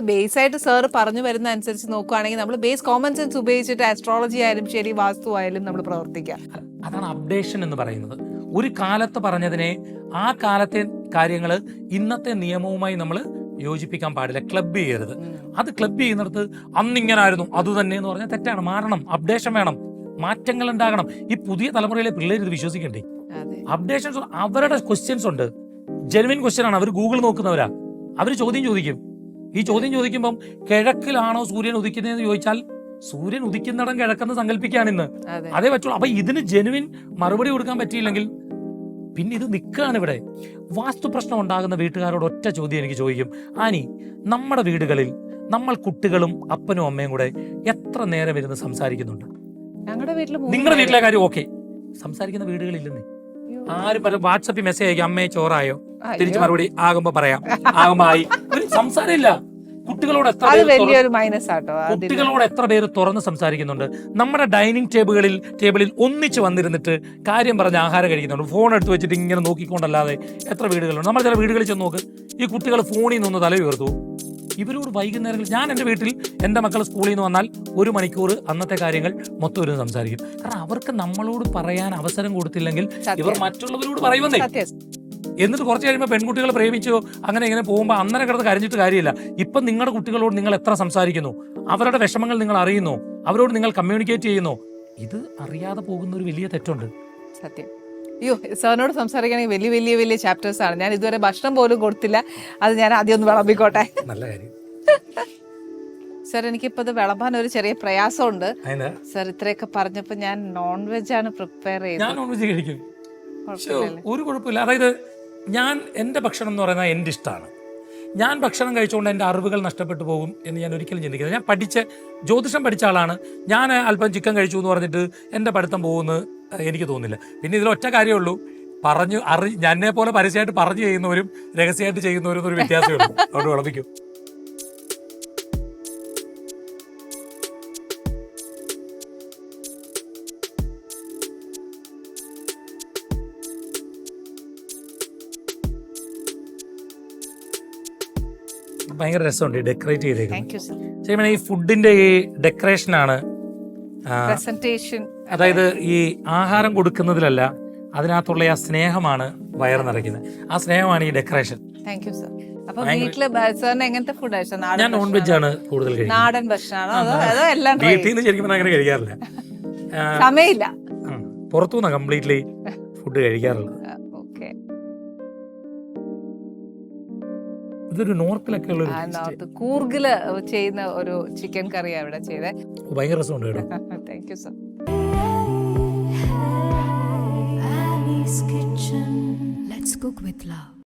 Base ആയിട്ട് sir പറഞ്ഞു വരുന്ന അനുസരിച്ച് നോക്കുകയാണെങ്കിൽ നമ്മൾ ബേസ് കോമൺ സെൻസ് ഉപയോഗിച്ചിട്ട് ആസ്ട്രോളജി ആയാലും ശരി വാസ്തു ആയാലും നമ്മൾ പ്രവർത്തിക്കാം. അതാണ് അപ്ഡേഷൻ എന്ന് പറയുന്നത്. ഒരു കാലത്ത് പറഞ്ഞതിനെ ആ കാലത്തെ കാര്യങ്ങൾ ഇന്നത്തെ നിയമവുമായി നമ്മൾ യോജിപ്പിക്കാൻ പാടില്ല. ക്ലബ് ചെയ്യരുത്. അത് ക്ലബ് ചെയ്യുന്നിടത്ത് അന്നിങ്ങനായിരുന്നു അത് തന്നെ എന്ന് പറഞ്ഞാൽ തെറ്റാണ്. മാറണം. അപ്ഡേഷൻ വേണം. മാറ്റങ്ങൾ ഉണ്ടാകണം. ഈ പുതിയ തലമുറയിലെ പിള്ളേർ ഇത് വിശ്വസിക്കണ്ടേ? അപ്ഡേഷൻസ് അവരുടെ ക്വസ്റ്റ്യൻസ് ഉണ്ട്. ജെനുവിൻ ക്വസ്റ്റ്യൻ ആണ്. അവർ ഗൂഗിൾ നോക്കുന്നവരാ. അവർ ചോദ്യം ചോദിക്കും. ഈ ചോദ്യം ചോദിക്കുമ്പം കിഴക്കിലാണോ സൂര്യൻ ഉദിക്കുന്നതെന്ന് ചോദിച്ചാൽ സൂര്യൻ ഉദിക്കുന്നിടം കിഴക്കെന്ന് സങ്കല്പിക്കുകയാണ് ഇന്ന്. അതെ. പറ്റുള്ളൂ. അപ്പൊ ഇതിന് ജെനുവിൻ മറുപടി കൊടുക്കാൻ പറ്റിയില്ലെങ്കിൽ പിന്നെ ഇത് നിൽക്കുകയാണ് ഇവിടെ. വാസ്തു പ്രശ്നം ഉണ്ടാകുന്ന വീട്ടുകാരോട് ഒറ്റ ചോദ്യം എനിക്ക് ചോദിക്കും. ആനി നമ്മുടെ വീടുകളിൽ നമ്മൾ കുട്ടികളും അപ്പനും അമ്മയും കൂടെ എത്ര നേരം ഇരുന്ന് സംസാരിക്കുന്നുണ്ട്? ഞങ്ങളുടെ വീട്ടിൽ നിങ്ങളുടെ വീട്ടിലെ കാര്യം ഓക്കെ. സംസാരിക്കുന്ന വീടുകളില്ലെന്നേ. ആരും പറയും വാട്സപ്പിൽ മെസ്സേജ് അയക്കും. അമ്മയെ ചോറായോ? തിരിച്ചു മറുപടി ആകുമ്പോ പറയാം. ആകുമ്പോ ആയി. ഒരു സംസാരമില്ല. കുട്ടികളോട് എത്ര അത് വലിയൊരു മൈനസ് ആട്ടോ. കുട്ടികളോട് എത്ര പേര് തുറന്ന് സംസാരിക്കുന്നുണ്ട്? നമ്മുടെ ഡൈനിങ് ടേബിളുകളിൽ ടേബിളിൽ ഒന്നിച്ച് വന്നിരുന്നിട്ട് കാര്യം പറഞ്ഞ് ആഹാരം കഴിക്കുന്നുണ്ട്. ഫോൺ എടുത്ത് വെച്ചിട്ട് ഇങ്ങനെ നോക്കിക്കൊണ്ടല്ലാതെ എത്ര വീടുകളുണ്ട്? നമ്മൾ ചില വീടുകളിൽ ചെന്ന് നോക്ക്. ഈ കുട്ടികൾ ഫോണിൽ നിന്ന് തല ഉയർത്തു. ഇവരോട് വൈകുന്നേരങ്ങളിൽ ഞാൻ എന്റെ വീട്ടിൽ എന്റെ മക്കൾ സ്കൂളിൽ നിന്ന് വന്നാൽ ഒരു മണിക്കൂർ അന്നത്തെ കാര്യങ്ങൾ മൊത്തം ഇരുന്ന് സംസാരിക്കും. കാരണം അവർക്ക് നമ്മളോട് പറയാൻ അവസരം കൊടുത്തില്ലെങ്കിൽ ഇവർ. മറ്റുള്ളവരോട് പറയുമെന്നേ. എന്നിട്ട് കുറച്ച് കഴിയുമ്പോൾ പെൺകുട്ടികളെ പ്രേമിച്ചോ അങ്ങനെ ഇങ്ങനെ പോകുമ്പോൾ അന്നേരം കിടന്ന് കരഞ്ഞിട്ട് കാര്യമില്ല. ഇപ്പം നിങ്ങളുടെ കുട്ടികളോട് നിങ്ങൾ എത്ര സംസാരിക്കുന്നു? അവരുടെ വിഷമങ്ങൾ നിങ്ങൾ അറിയുന്നു. അവരോട് നിങ്ങൾ കമ്മ്യൂണിക്കേറ്റ് ചെയ്യുന്നു. ഇത് അറിയാതെ പോകുന്ന ഒരു വലിയ തെറ്റുണ്ട്. സത്യം. അയ്യോ സാറിനോട് സംസാരിക്കുകയാണെങ്കിൽ വലിയ വലിയ വലിയ ചാപ്റ്റേഴ്സ് ആണ്. ഞാൻ ഇതുവരെ ഭക്ഷണം പോലും കൊടുത്തില്ല. അത് ഞാൻ ആദ്യം ഒന്ന് വിളമ്പിക്കോട്ടെ. നല്ല കാര്യം. സാർ എനിക്കിപ്പോൾ ഇത് വിളമ്പാൻ ഒരു ചെറിയ പ്രയാസമുണ്ട്. സാർ ഇത്രയൊക്കെ പറഞ്ഞപ്പോൾ ഞാൻ നോൺ വെജ് ആണ് പ്രിപ്പയർ ഞാൻ ചെയ്തത് നോൺ വെജ് കഴിക്കും ഒരു കുഴപ്പമില്ല. അതായത് ഞാൻ എന്റെ ഭക്ഷണം എന്ന് പറയുന്നത് എന്റെ ഇഷ്ടമാണ്. ഞാൻ ഭക്ഷണം കഴിച്ചുകൊണ്ട് എന്റെ അറിവുകൾ നഷ്ടപ്പെട്ടു പോകും എന്ന് ഞാൻ ഒരിക്കലും ചിന്തിക്കുന്നത് ഞാൻ പഠിച്ച ജ്യോതിഷം പഠിച്ച ആളാണ്. ഞാൻ അല്പം ചിക്കൻ കഴിച്ചു എന്ന് പറഞ്ഞിട്ട് എന്റെ പഠിത്തം പോകുമെന്ന് എനിക്ക് തോന്നുന്നില്ല. പിന്നെ ഇതിലൊറ്റ കാര്യമുള്ളൂ പറഞ്ഞു അറി എന്നെ പോലെ പരസ്യമായിട്ട് പറഞ്ഞു ചെയ്യുന്നവരും രഹസ്യമായിട്ട് ചെയ്യുന്നവരും ഒരു വ്യത്യാസമുണ്ട് അവിടെ അതുകൊണ്ട് ഭയങ്കര രസമുണ്ട് ഡെക്കറേറ്റ് ചെയ്തേക്കുന്നത്. ശരിക്കും ഈ ഫുഡിന്റെ ഈ ഡെക്കറേഷൻ ആണ് അതായത് ഈ ആഹാരം കൊടുക്കുന്നതിലല്ല അതിനകത്തുള്ള ആ സ്നേഹമാണ് വയർ നിറയ്ക്കുന്നത്. ആ സ്നേഹമാണ് ഈ ഡെക്കറേഷൻ താങ്ക് യു സർ അപ്പൊ വീട്ടിൽ സാറിന് എങ്ങനത്തെ ഫുഡ് കഴിച്ചത് ഞാൻ നോൺ വെജ് ആണ് കൂടുതൽ നാടൻ ഭക്ഷണമാണോ അതോ എല്ലാം വീട്ടിൽ നിന്ന് ശരിക്കും അങ്ങനെ കഴിക്കാറില്ല. സമയമില്ല. പുറത്തുനിന്ന് കംപ്ലീറ്റ്ലി ഫുഡ് കഴിക്കാറുള്ളത്. ഇതൊരു നോർത്തിലൊക്കെ ഉള്ള കൂർഗിൽ ചെയ്യുന്ന ഒരു ചിക്കൻ കറിയാണ് ഇവിടെ ചെയ്തത് ഭയങ്കര രസമുണ്ട് കേട്ടോ. Thank you sir Kitchen. Let's cook with love.